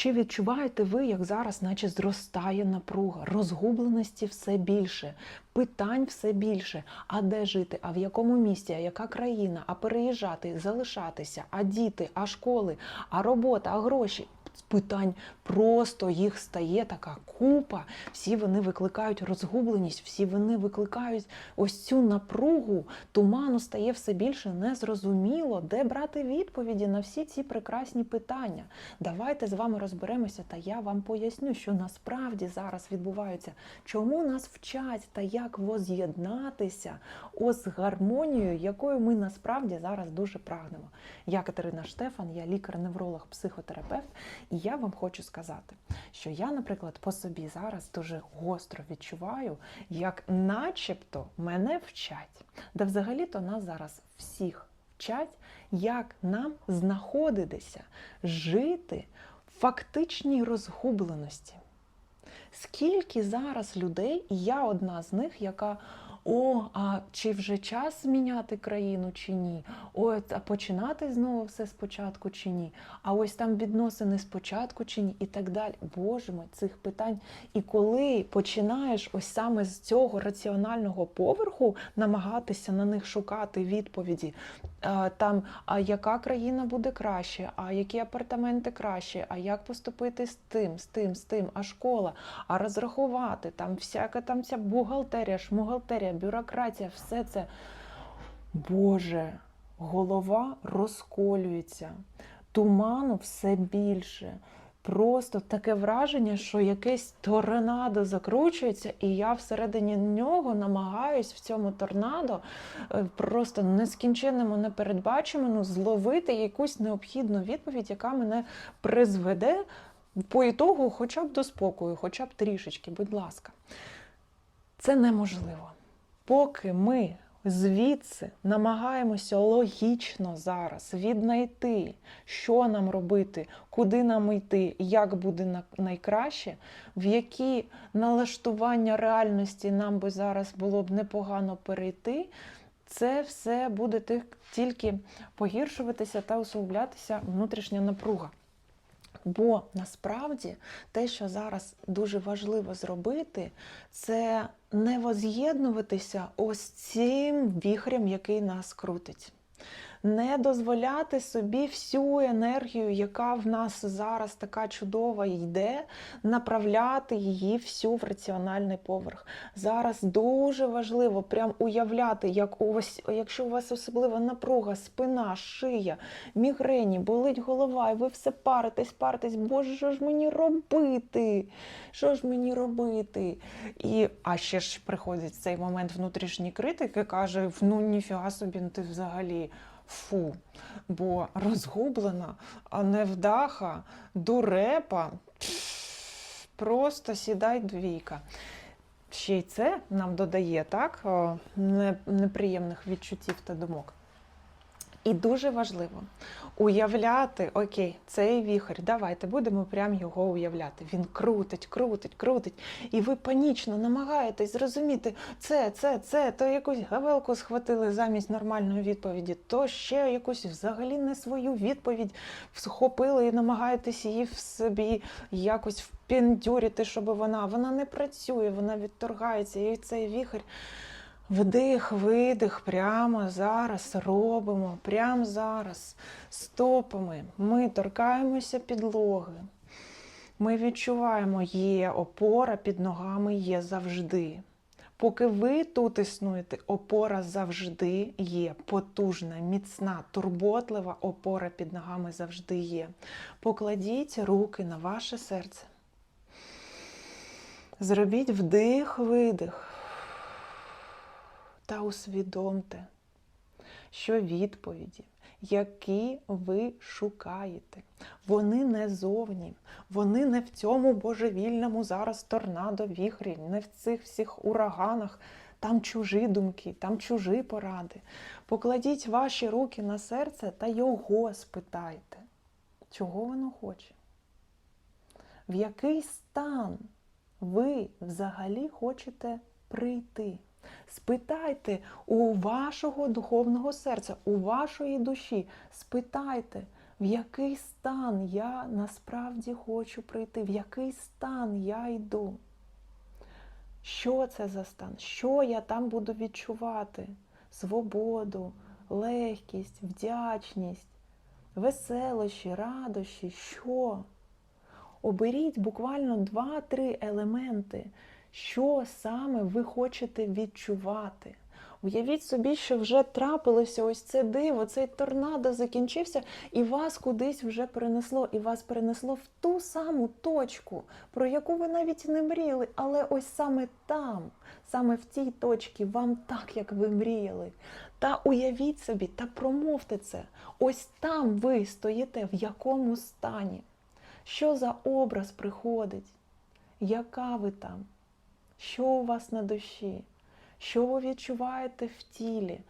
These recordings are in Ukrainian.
Чи відчуваєте ви, як зараз, наче зростає напруга, розгубленості все більше, питань все більше? А де жити? А в якому місті? А яка країна? А переїжджати, залишатися? А діти, а школи, а робота, а гроші? Питань просто їх стає така купа. Всі вони викликають розгубленість, всі вони викликають ось цю напругу. Туману стає все більше незрозуміло, де брати відповіді на всі ці прекрасні питання. Давайте з вами розберемося, та я вам поясню, що насправді зараз відбувається, чому нас вчать та як воз'єднатися з гармонією, якою ми насправді зараз дуже прагнемо. Я Катерина Штефан, я лікар-невролог, психотерапевт, і я вам хочу сказати, що я, наприклад, по собі зараз дуже гостро відчуваю, як начебто мене вчать. Да взагалі-то нас зараз всіх вчать, як нам знаходитися, жити в фактичній розгубленості. Скільки зараз людей, і я одна з них, яка о, а чи вже час зміняти країну чи ні? О, а починати знову все спочатку чи ні? А ось там відносини спочатку чи ні? І так далі. Боже мой, цих питань. І коли починаєш ось саме з цього раціонального поверху намагатися на них шукати відповіді, там, а яка країна буде краще, а які апартаменти краще, а як поступити з тим, з тим, з тим, а школа, а розрахувати, там всяка там ця бухгалтерія, шмугалтерія, бюрократія, все це. Боже, голова розколюється, туману все більше. Просто таке враження, що якесь торнадо закручується, і я всередині нього намагаюсь в цьому торнадо е, просто нескінченному, непередбаченому зловити якусь необхідну відповідь, яка мене призведе по ітогу хоча б до спокою, хоча б трішечки, будь ласка. Це неможливо. Поки ми звідси намагаємося логічно зараз віднайти, що нам робити, куди нам йти, як буде на- найкраще, в які налаштування реальності нам би зараз було б непогано перейти. Це все буде тільки погіршуватися та усугублятися внутрішня напруга. Бо насправді те, що зараз дуже важливо зробити, це не воз'єднуватися ось цим віхрем, який нас крутить. Не дозволяти собі всю енергію, яка в нас зараз така чудова йде, направляти її всю в раціональний поверх. Зараз дуже важливо прям уявляти, як ось, якщо у вас особлива напруга, спина, шия, мігрені, болить голова, і ви все паритесь, паритесь, боже, що ж мені робити? Що ж мені робити? І, а ще ж приходить цей момент внутрішньої критики, каже: ну ніфіга собі, ну ти взагалі. Фу, бо розгублена, а невдаха, дурепа, просто сідай двійка. Ще й це нам додає так, неприємних відчуттів та думок. І дуже важливо уявляти, окей, цей віхор, давайте будемо прям його уявляти. Він крутить, крутить, крутить. І ви панічно намагаєтесь зрозуміти, це, це, це, то якусь гавелку схватили замість нормальної відповіді, то ще якусь взагалі не свою відповідь схопили і намагаєтесь її в собі якось впендюрити, щоб вона, вона не працює, вона відторгається. І цей віхор. Вдих, видих прямо зараз робимо, прямо зараз, стопами. Ми торкаємося підлоги. Ми відчуваємо, є опора під ногами є завжди. Поки ви тут існуєте, опора завжди є. Потужна, міцна, турботлива опора під ногами завжди є. Покладіть руки на ваше серце. Зробіть вдих, видих та усвідомте, що відповіді, які ви шукаєте, вони не зовні, вони не в цьому божевільному зараз торнадо віхрі, не в цих всіх ураганах. Там чужі думки, там чужі поради. Покладіть ваші руки на серце та його спитайте, чого воно хоче. В який стан ви взагалі хочете прийти? Спитайте у вашого духовного серця, у вашої душі, спитайте, в який стан я насправді хочу прийти, в який стан я йду. Що це за стан? Що я там буду відчувати? Свободу, легкість, вдячність, веселощі, радощі. Що? Оберіть буквально два-три елементи, що саме ви хочете відчувати. Уявіть собі, що вже трапилося ось це диво, цей торнадо закінчився, і вас кудись вже перенесло, і вас перенесло в ту саму точку, про яку ви навіть не мріяли. Але ось саме там, саме в тій точці, вам так, як ви мріяли. Та уявіть собі, та промовте це. Ось там ви стоїте, в якому стані. Що за образ приходить? Яка ви там? Що у вас на душі? Що ви відчуваєте в тілі?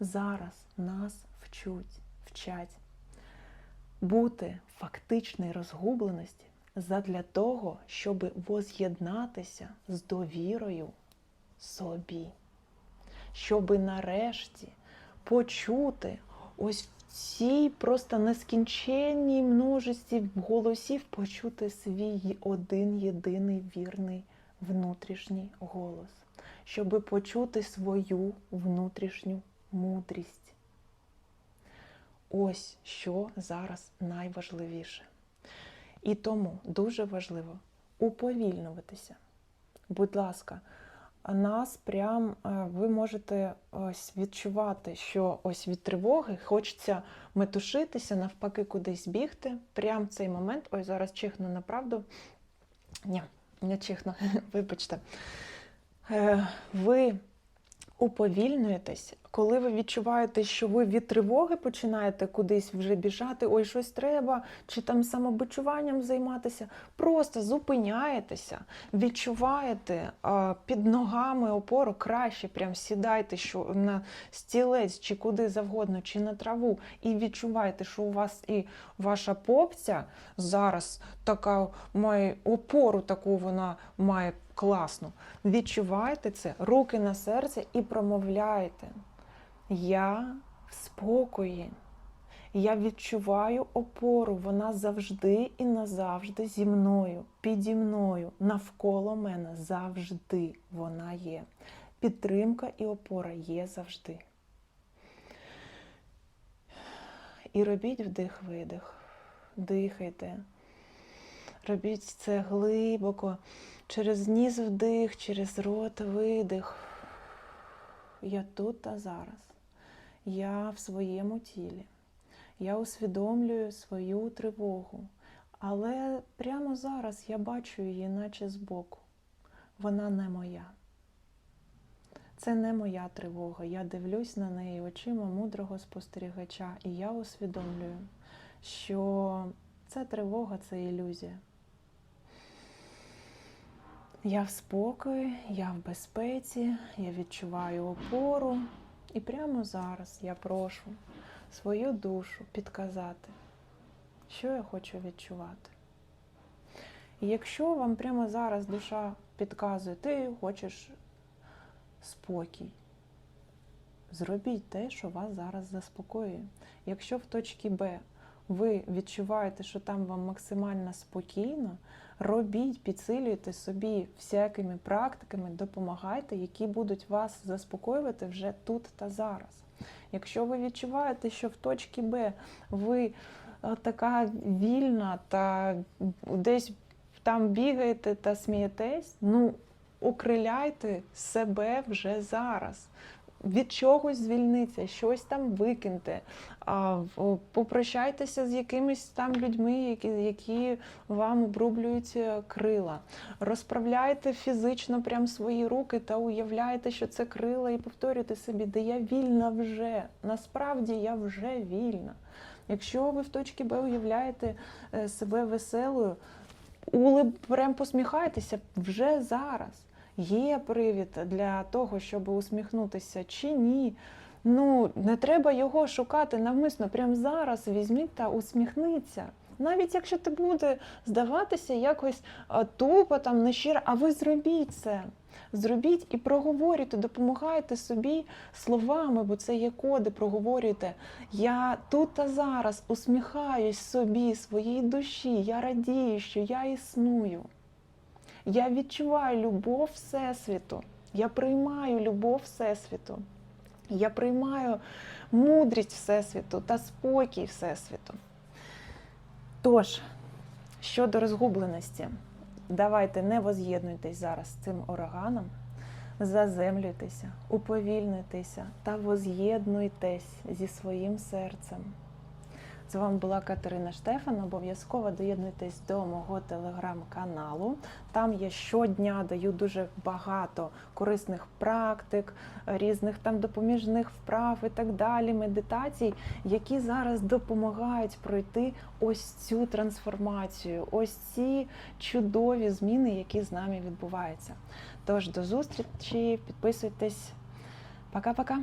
Зараз нас вчуть, вчать бути в фактичній розгубленості задля того, щоб воз'єднатися з довірою собі, щоби нарешті почути ось в цій просто нескінченній множості голосів почути свій один єдиний вірний внутрішній голос, щоби почути свою внутрішню мудрість. Ось що зараз найважливіше. І тому дуже важливо уповільнюватися. Будь ласка, нас прям е, ви можете ось відчувати, що ось від тривоги хочеться метушитися, навпаки, кудись бігти. Прям в цей момент, ой, зараз чихну на правду. Ні, не чихну, вибачте. Е, Ви уповільнюєтесь, коли ви відчуваєте, що ви від тривоги починаєте кудись вже біжати, ой, щось треба, чи там самобичуванням займатися, просто зупиняєтеся, відчуваєте під ногами опору, краще прям сідайте що на стілець, чи куди завгодно, чи на траву, і відчуваєте, що у вас і ваша попця зараз така має опору, таку вона має класну. Відчуваєте це, руки на серце і промовляєте. Я в спокої. Я відчуваю опору, вона завжди і назавжди зі мною, піді мною, навколо мене завжди вона є. Підтримка і опора є завжди. І робіть вдих-видих, дихайте. Робіть це глибоко, через ніс вдих, через рот видих. Я тут та зараз. Я в своєму тілі. Я усвідомлюю свою тривогу. Але прямо зараз я бачу її, наче збоку. Вона не моя. Це не моя тривога. Я дивлюсь на неї очима мудрого спостерігача, і я усвідомлюю, що це тривога, це ілюзія. Я в спокої, я в безпеці, я відчуваю опору. І прямо зараз я прошу свою душу підказати, що я хочу відчувати. І якщо вам прямо зараз душа підказує, ти хочеш спокій, зробіть те, що вас зараз заспокоює. Якщо в точці Б ви відчуваєте, що там вам максимально спокійно, робіть, підсилюйте собі всякими практиками, допомагайте, які будуть вас заспокоювати вже тут та зараз. Якщо ви відчуваєте, що в точці Б ви е, така вільна та десь там бігаєте та смієтесь, ну окриляйте себе вже зараз. Від чогось звільниться, щось там викиньте, попрощайтеся з якимись там людьми, які, які вам обрублюють е, крила. Розправляйте фізично прям свої руки та уявляйте, що це крила, і повторюйте собі, де я вільна вже. Насправді я вже вільна. Якщо ви в точці Б уявляєте е, себе веселою, прям посміхайтеся вже зараз. Є привід для того, щоб усміхнутися чи ні. Ну, не треба його шукати навмисно. Прямо зараз візьміть та усміхніться. Навіть якщо це буде здаватися якось тупо, там, нещиро, а ви зробіть це. Зробіть і проговорюйте, допомагайте собі словами, бо це є коди, проговорюйте. Я тут та зараз усміхаюсь собі, своїй душі, я радію, що я існую. Я відчуваю любов Всесвіту. Я приймаю любов Всесвіту. Я приймаю мудрість Всесвіту та спокій Всесвіту. Тож, щодо розгубленості, давайте не воз'єднуйтесь зараз з цим ураганом, заземлюйтеся, уповільнуйтеся та воз'єднуйтесь зі своїм серцем. З вами була Катерина Штефан. Обов'язково доєднуйтесь до мого телеграм-каналу. Там я щодня даю дуже багато корисних практик, різних там допоміжних вправ і так далі, медитацій, які зараз допомагають пройти ось цю трансформацію, ось ці чудові зміни, які з нами відбуваються. Тож до зустрічі, підписуйтесь. Пока-пока.